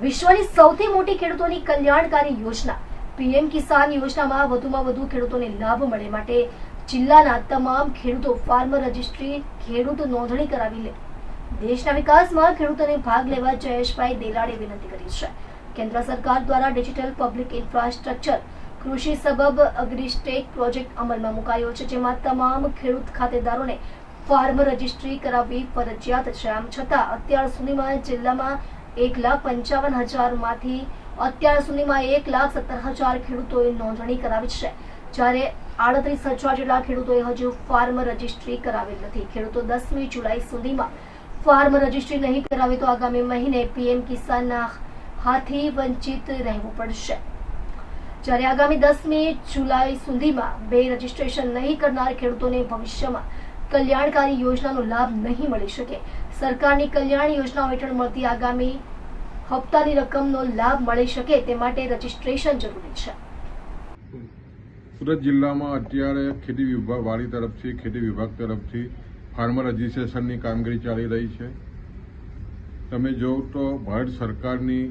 વિશ્વની સૌથી મોટી ખેડૂતોની કલ્યાણકારી યોજના. પીએમ કિસાન યોજનામાં વધુમાં વધુ ખેડૂતોને લાભ મળે માટે જિલ્લાના તમામ ખેડૂતો ફાર્મર રજિસ્ટ્રી ખેડૂત નોંધણી કરાવી લે. દેશના વિકાસમાં ખેડૂતોને ભાગ લેવા જયેશભાઈ દેલાડે વિનંતી કરી છે. કેન્દ્ર સરકાર દ્વારા ડિજિટલ પબ્લિક ઇન્ફ્રાસ્ટ્રક્ચર કૃષિ સબબ અગ્રિસ્ટેક પ્રોજેક્ટ અમલમાં મુકાયો છે, જેમાં તમામ ખેડૂત ખાતેદારોને ફાર્મર રજિસ્ટ્રી કરાવવી ફરજિયાત છે. આમ છતાં અત્યાર સુધીમાં જિલ્લામાં એક લાખ પંચાવન હજારમાંથી અત્યાર સુધીમાં એક લાખ સત્તર હજાર ખેડૂતોએ નોંધણી કરાવી છે. જ્યારે આડત્રીસ હજાર જેટલા ખેડૂતોએ હજુ ફાર્મ રજિસ્ટ્રી કરાવેલ નથી. ખેડૂતો દસમી જુલાઈ સુધીમાં ફાર્મ રજિસ્ટ્રી નહીં કરાવે તો આગામી મહિને પીએમ કિસાનના હાથી વંચિત રહેવું પડશે. જ્યારે આગામી દસમી જુલાઈ સુધીમાં બે રજીસ્ટ્રેશન નહીં કરનાર ખેડૂતોને ભવિષ્યમાં કલ્યાણકારી યોજનાનો લાભ નહીં મળી શકે. સરકારની કલ્યાણ યોજનાઓ હેઠળ મળતી આગામી હપ્તાની રકમનો લાભ મળી શકે તે માટે રજીસ્ટ્રેશન જરૂરી છે. સુરત જિલ્લામાં અત્યારે ખેતી વિભાગ વાડી તરફથી, ખેતી વિભાગ તરફથી ફાર્મર રજિસ્ટ્રેશનની કામગીરી ચાલી રહી છે. તમે જો તો ભારત સરકારની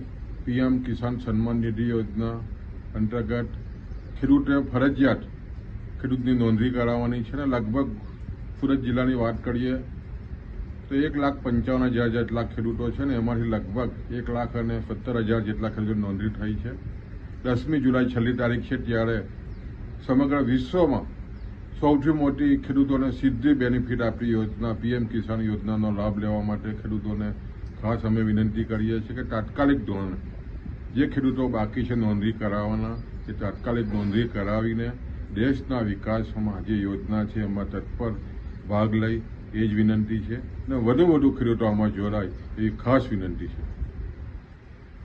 પીએમ કિસાન સન્માન નિધિ યોજના અંતર્ગત ખેડૂતે ફરજિયાત ખેડૂતની નોંધણી કરાવવાની છે ને લગભગ સુરત જિલ્લાની વાત કરીએ, તો એક લાખ પંચાવન હજાર જેટલા ખેડૂતો છે ને, એમાંથી લગભગ એક લાખ અને સત્તર હજાર જેટલા ખેડૂતો નોંધણી થઈ છે. દસમી જુલાઈ છેલ્લી તારીખ છે, ત્યારે સમગ્ર વિશ્વમાં સૌથી મોટી ખેડૂતોને સીધી બેનિફિટ આપતી યોજના, પીએમ કિસાન યોજનાનો લાભ લેવા માટે ખેડૂતોને ખાસ અમે વિનંતી કરીએ છીએ કે તાત્કાલિક ધોરણે જે ખેડૂતો બાકી છે નોંધણી કરાવવાના, એ તાત્કાલિક નોંધણી કરાવીને દેશના વિકાસમાં જે યોજના છે, એમાં તત્પર ભાગ લઈ, એ જ વિનંતી છે. અને વધુ વધુ ખેડૂતો આમાં જોડાય, એવી ખાસ વિનંતી છે.